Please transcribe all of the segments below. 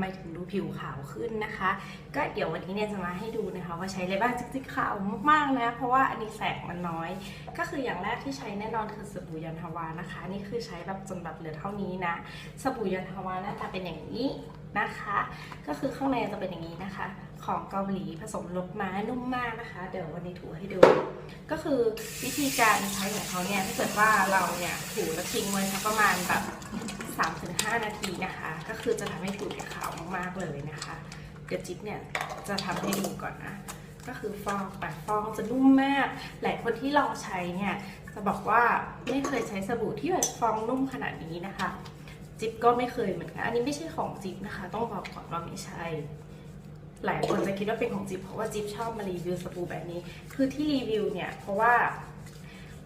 ไมถึงดูผิวขาวขึ้นนะคะ ก็เดี๋ยววันนี้เนี่ยจะมาให้ดูนะคะว่าใช้อะไรบ้างจริงๆขาวมากๆนะ เพราะว่าอันนี้แสงมันน้อย ก็คืออย่างแรกที่ใช้แน่นอนคือสบู่ยันทวานะคะ นี่คือใช้แบบจนแบบเหลือเท่านี้นะ สบู่ยันทวาหน้าตาเป็นอย่างนี้นะคะ ก็คือข้างในจะเป็นอย่างนี้นะคะ ของเกาหลีผสมลบม้านุ่มมากนะคะ เดี๋ยววันนี้ถูให้ดู ก็คือวิธีการใช้ของเขาเนี่ยถ้าเกิดว่าเราเนี่ยถูแล้วทิ้งไว้สักประมาณแบบ 3-5 นาทีนะคะ ก็คือจะทำให้ผิวขาวมากๆเลยนะคะ เดี๋ยวจิ๊บเนี่ยจะทำให้ดูก่อนนะ ก็คือฟองแปดฟองจะนุ่มมาก หลายคนที่ลองใช้เนี่ยจะบอกว่าไม่เคยใช้สบู่ที่แบบฟองนุ่มขนาดนี้นะคะ จิ๊บก็ไม่เคยเหมือนกัน อันนี้ไม่ใช่ของจิ๊บนะคะ ต้องบอกก่อนว่าไม่ใช่ หลายคนจะคิดว่าเป็นของจิ๊บเพราะว่าจิ๊บชอบมารีวิวสบู่แบบนี้ คือที่รีวิวเนี่ยเพราะว่า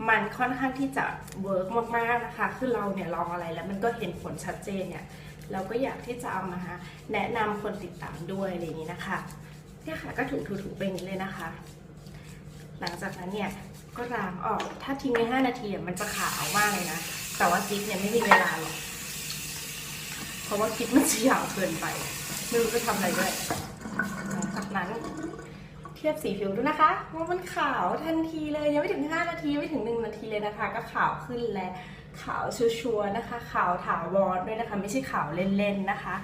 มันค่อนข้างที่จะเวิร์กมากๆนะคะ คือเราเนี่ยลองอะไรแล้วมันก็เห็นผลชัดเจนเนี่ยเราก็อยากที่จะเอามาแนะนำคนติดตามด้วยอะไรอย่างนี้นะคะเนี่ยค่ะก็ถูๆๆไปอย่างนี้เลยนะคะ หลังจากนั้นเนี่ยก็ล้างออกถ้าทิ้งไว้5นาทีมันจะขาวมากเลยนะ แต่ว่าจิ๊บเนี่ยไม่มีเวลาหรอกเพราะว่าคิปมันจะยาวเกินไป ไม่รู้จะทำอะไรด้วยหลังจากนั้น เทียบสีผิวดูนะคะว่ามันขาวทันทีเลยยังไม่ถึง 5 นาทีไม่ถึง 1 นาทีเลยนะคะ ก็ขาวขึ้นและขาวชัวร์นะคะ ขาวถาวรด้วยนะคะ ไม่ใช่ขาวเล่นๆนะคะ